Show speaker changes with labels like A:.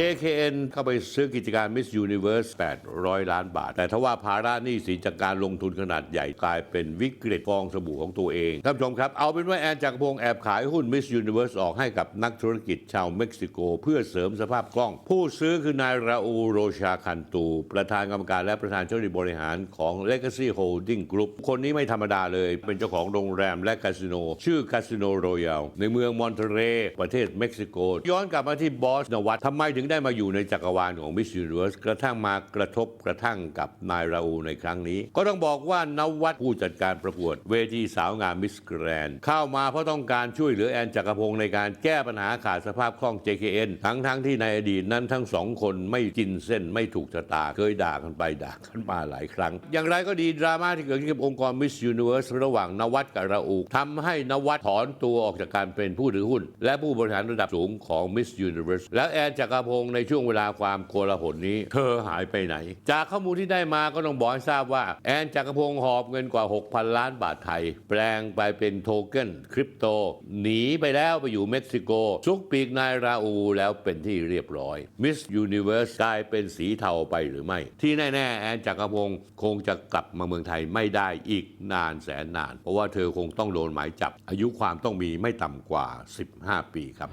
A: JKN เข้าไปซื้อกิจการ Miss Universe 800 ล้านบาท แต่ทว่าภาระหนี้สินจากการลงทุนขนาดใหญ่กลายเป็นวิกฤตฟองสบู่ของตัวเอง ท่านผู้ชมครับ เอาเป็นว่าแอนจักรพงศ์แอบขายหุ้น Miss Universe ออกให้กับนักธุรกิจชาวเม็กซิโก เพื่อเสริมสภาพคล่อง ผู้ซื้อคือนายราอูโรชาคันตู ประธานกรรมการและประธานเจ้าหน้าที่บริหารของ Legacy Holding Group คนนี้ไม่ธรรมดาเลย เป็นเจ้าของโรงแรมและคาสิโน ชื่อคาสิโนโรยัลในเมืองมอนเตเรประเทศเม็กซิโก ย้อนกลับมาที่บอสนวัตทำไมถึงได้มาอยู่ในจักรวาลของ Miss Universe กระทั่งมากระทบกระทั่งกับนายราอูในครั้งนี้ ก็ต้องบอกว่านวัตผู้จัดการประกวด เวทีสาวงามมิสแกรนเข้ามาเพราะต้องการช่วยเหลือแอนจักรพงศ์ในการแก้ปัญหาขาดสภาพคล่อง JKN ทั้งทั้งที่ในอดีตนั้นทั้งสองคนไม่กินเส้นไม่ถูกชะตา เคยด่ากันไปด่ากันมาหลายครั้ง อย่างไรก็ดีดราม่าที่เกิดขึ้นกับองค์กร Miss Universe ระหว่างนวัตกับราอูทำให้นวัตถอนตัวออกจากการเป็นผู้ถือหุ้น และผู้บริหารระดับสูงของ Miss Universe แล้วแอนจักรพงศ์ในช่วงเวลาความโกลาหลนี้ เธอหายไปไหน จากข้อมูลที่ได้มาก็ต้องบอกให้ทราบว่า แอนจักรพงศ์หอบเงินกว่า 6,000 ล้านบาทไทย แปลงไปเป็นโทเก้นคริปโต หนีไปแล้วไปอยู่เม็กซิโก ซุกปีกนายราอูแล้วเป็นที่เรียบร้อย Miss Universe กลายเป็นสีเทาไปหรือไม่ ที่แน่ๆแอนจักรพงศ์คงจะกลับมาเมืองไทยไม่ได้อีกนานแสนนาน เพราะว่าเธอคงต้องโดนหมายจับ อายุความต้องมีไม่ต่ำกว่า 15 ปีครับ